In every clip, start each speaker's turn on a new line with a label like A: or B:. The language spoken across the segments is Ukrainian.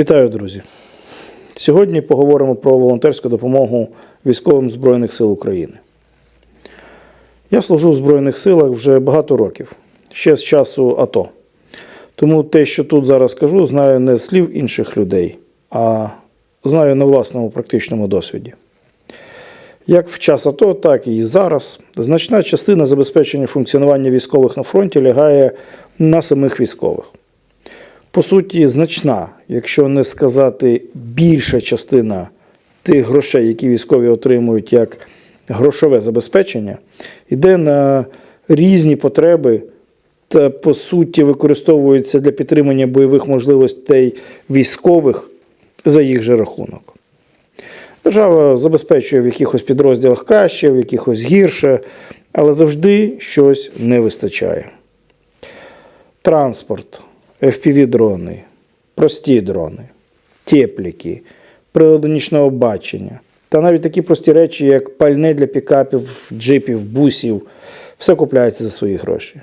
A: Вітаю, друзі! Сьогодні поговоримо про волонтерську допомогу військовим Збройних сил України. Я служу в Збройних силах вже багато років, ще з часу АТО. Тому те, що тут зараз кажу, знаю не з слів інших людей, а знаю на власному практичному досвіді. Як в час АТО, так і зараз значна частина забезпечення функціонування військових на фронті лягає на самих військових по суті, значна, якщо не сказати більша частина тих грошей, які військові отримують як грошове забезпечення, йде на різні потреби та, по суті, використовується для підтримання бойових можливостей військових за їх же рахунок. Держава забезпечує в якихось підрозділах краще, в якихось гірше, але завжди щось не вистачає. Транспорт, FPV-дрони, прості дрони, тепліки, прилади нічного бачення та навіть такі прості речі, як пальне для пікапів, джипів, бусів, все купляється за свої гроші.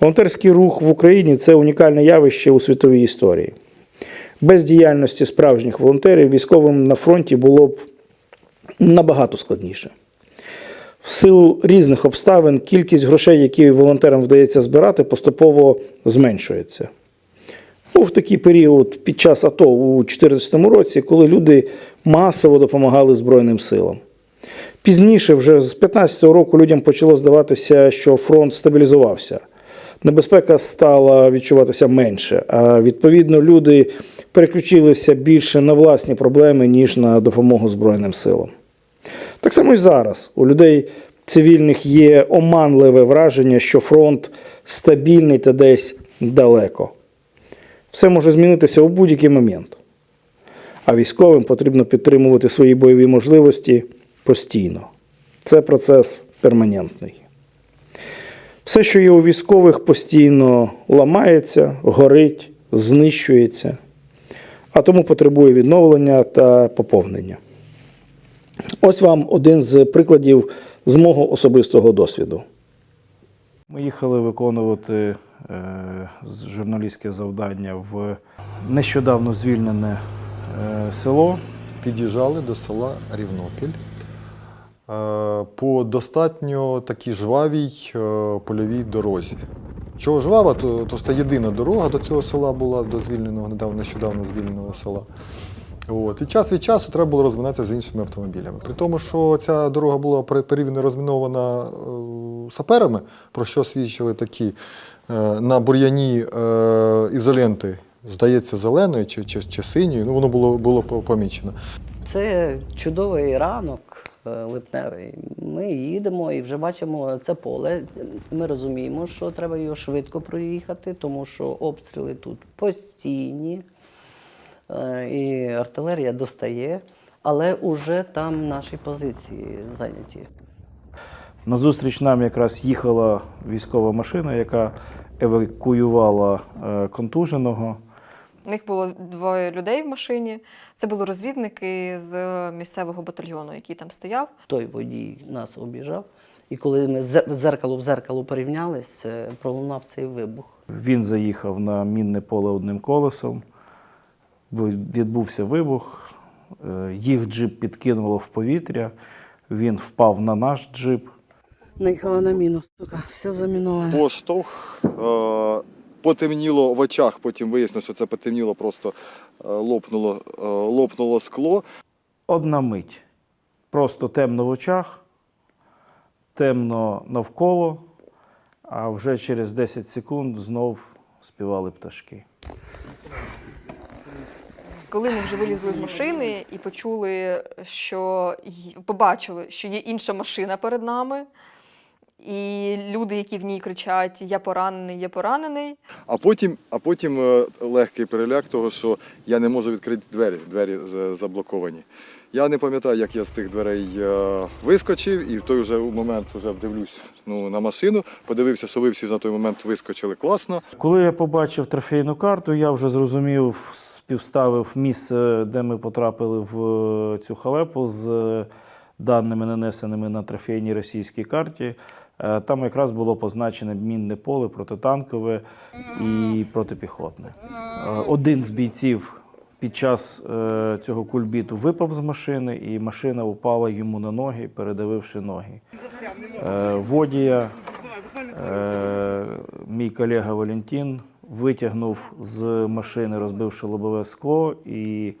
A: Волонтерський рух в Україні це унікальне явище у світовій історії. Без діяльності справжніх волонтерів військовим на фронті було б набагато складніше. В силу різних обставин кількість грошей, які волонтерам вдається збирати, поступово зменшується. Був такий період під час АТО у 2014 році, коли люди масово допомагали Збройним силам. Пізніше, вже з 2015 року, людям почало здаватися, що фронт стабілізувався. Небезпека стала відчуватися менше, а відповідно люди переключилися більше на власні проблеми, ніж на допомогу Збройним силам. Так само і зараз. У людей цивільних є оманливе враження, що фронт стабільний та десь далеко. Все може змінитися у будь-який момент. А військовим потрібно підтримувати свої бойові можливості постійно. Це процес перманентний. Все, що є у військових, постійно ламається, горить, знищується, а тому потребує відновлення та поповнення. Ось вам один з прикладів з мого особистого досвіду. Ми їхали виконувати е, журналістське завдання в нещодавно звільнене е, село.
B: Під'їжджали до села Рівнопіль е, по достатньо такій жвавій польовій дорозі. Чого жвава, то, то це єдина дорога до цього села була, до звільненого, недавно, нещодавно звільненого села. От. І час від часу треба було розминатися з іншими автомобілями. При тому, що ця дорога була порівняно розмінована е, саперами, про що свідчили такі е, на бур'яні е, ізоленти, здається, зеленої чи, чи, чи синьої, ну воно було, було помічено.
C: Це чудовий ранок липневий. Ми їдемо і вже бачимо це поле. Ми розуміємо, що треба його швидко проїхати, тому що обстріли тут постійні, і артилерія достає, але вже там наші позиції зайняті.
A: Назустріч нам якраз їхала військова машина, яка евакуювала е, контуженого.
D: У них було двоє людей в машині. Це були розвідники з місцевого батальйону, який там стояв.
C: Той водій нас обіжав. І коли ми зеркало в зеркало порівнялись, е, пролунав цей вибух.
A: Він заїхав на мінне поле одним колесом. Відбувся вибух, е, їх джип підкинуло в повітря, він впав на наш джип.
C: Наїхала на мінус, сука, все заміновано.
B: Поштовх е, потемніло в очах, потім вияснилося, що це потемніло, просто е, лопнуло, лопнуло скло.
A: Одна мить. Просто темно в очах, темно навколо, а вже через 10 секунд знов співали пташки.
D: Коли ми вже вилізли з машини і почули, що побачили, що є інша машина перед нами, і люди, які в ній кричать Я поранений, я поранений.
B: А потім, а потім е, легкий переляк того, що я не можу відкрити двері, двері заблоковані. Я не пам'ятаю, як я з тих дверей е, вискочив, і в той вже момент вже дивлюсь ну, на машину, подивився, що ви всі на той момент вискочили класно.
A: Коли я побачив трофейну карту, я вже зрозумів, співставив місце, де ми потрапили в е, цю халепу з е, даними, нанесеними на трофейній російській карті. Е, Там якраз було позначене мінне поле протитанкове і протипіхотне. Один з бійців під час цього кульбіту випав з машини, і машина упала йому на ноги, передавивши ноги. Водія, мій колега Валентин, витягнув з машини, розбивши лобове скло, і,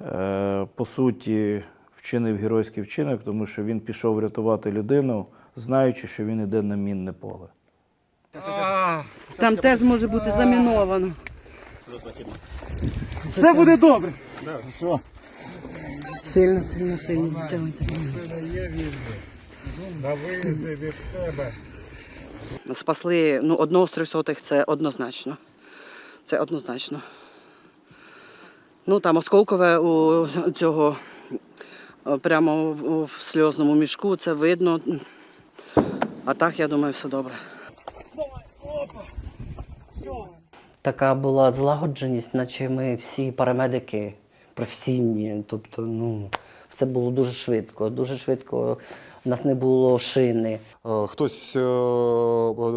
A: е, по суті, вчинив геройський вчинок, тому що він пішов рятувати людину, знаючи, що він іде на мінне поле.
E: Там теж може бути заміновано.
F: Все буде добре.
E: Сильно, сильно, сильно затягуйте. Спасли ну, одного з трьохсотих, це однозначно. Це однозначно. Ну там осколкове у цього е, прямо в, сльозному мішку, це видно. А так, я думаю, все добре.
C: Така була злагодженість, наче ми всі парамедики професійні. Тобто, ну, все було дуже швидко. Дуже швидко. У нас не було шини.
B: Е, Хтось е,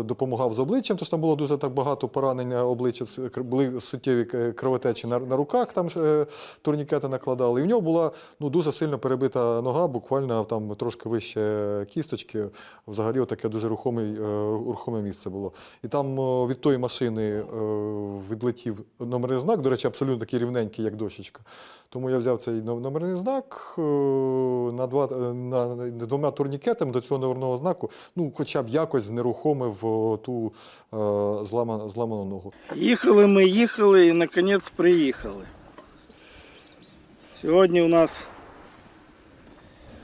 B: допомагав з обличчям, тож там було дуже так багато поранень обличчя, були суттєві кровотечі на, руках, там е, турнікети накладали. І в нього була ну, дуже сильно перебита нога, буквально там трошки вище кісточки. Взагалі таке дуже рухоме, рухоме місце було. І там е, від тої машини е, відлетів номерний знак, до речі, абсолютно такий рівненький, як дощечка. Тому я взяв цей номерний знак е, на два, е, на, на двома турнікетами до цього номерного знаку, ну, хоча б якось знерухомив ту е, зламану, зламану ногу.
A: Їхали ми, їхали і наконець приїхали. Сьогодні у нас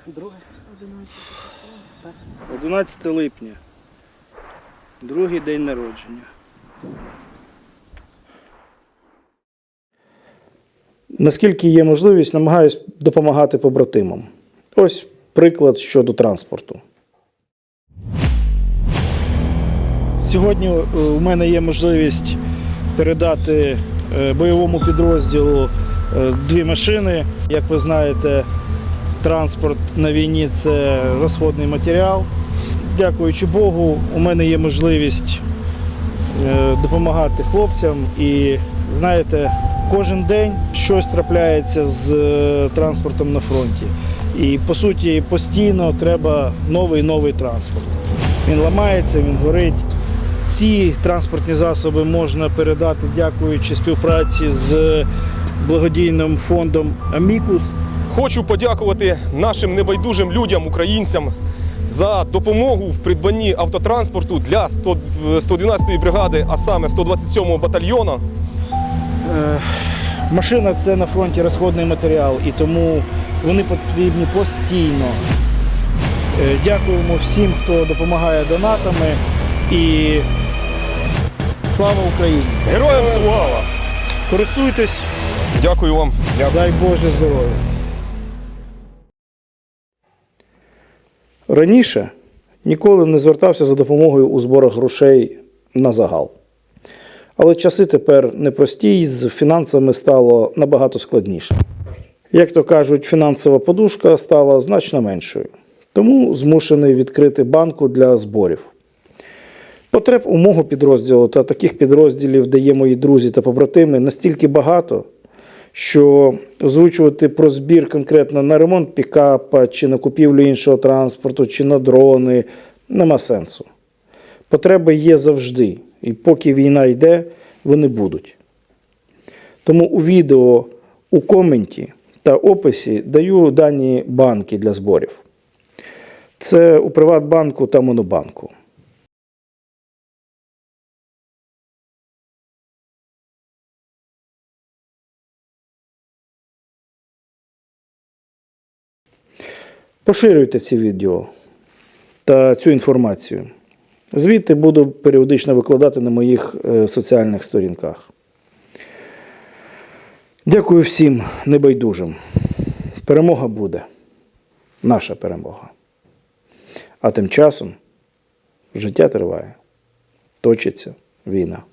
E: Друге.
A: 11 липня. Другий день народження. Наскільки є можливість, намагаюсь допомагати побратимам. Ось приклад щодо транспорту. Сьогодні е, у мене є можливість передати е, бойовому підрозділу е, дві машини. Як ви знаєте, транспорт на війні це розходний матеріал. Дякуючи Богу, у мене є можливість допомагати хлопцям. І знаєте, кожен день щось трапляється з транспортом на фронті. І по суті постійно треба новий новий транспорт. Він ламається, він горить. Ці транспортні засоби можна передати, дякуючи співпраці з благодійним фондом Амікус.
G: Хочу подякувати нашим небайдужим людям, українцям, за допомогу в придбанні автотранспорту для 112-ї бригади, а саме 127-го батальйону.
A: Е, Машина це на фронті розходний матеріал, і тому вони потрібні постійно. Е, Дякуємо всім, хто допомагає донатами. І слава Україні!
G: Героям слава!
A: Користуйтесь,
G: Дякую вам.
A: дай Боже здоров'я. Раніше ніколи не звертався за допомогою у зборах грошей на загал. Але часи тепер непрості, і з фінансами стало набагато складніше. Як то кажуть, фінансова подушка стала значно меншою. Тому змушений відкрити банку для зборів. Потреб у мого підрозділу та таких підрозділів, де є мої друзі та побратими, настільки багато, що озвучувати про збір конкретно на ремонт пікапа, чи на купівлю іншого транспорту, чи на дрони нема сенсу. Потреби є завжди, і поки війна йде, вони будуть. Тому у відео, у коменті та описі даю дані банки для зборів. Це у Приватбанку та Монобанку. Поширюйте ці відео та цю інформацію. Звідти буду періодично викладати на моїх е, соціальних сторінках. Дякую всім небайдужим. Перемога буде. Наша перемога. А тим часом життя триває. Точиться війна.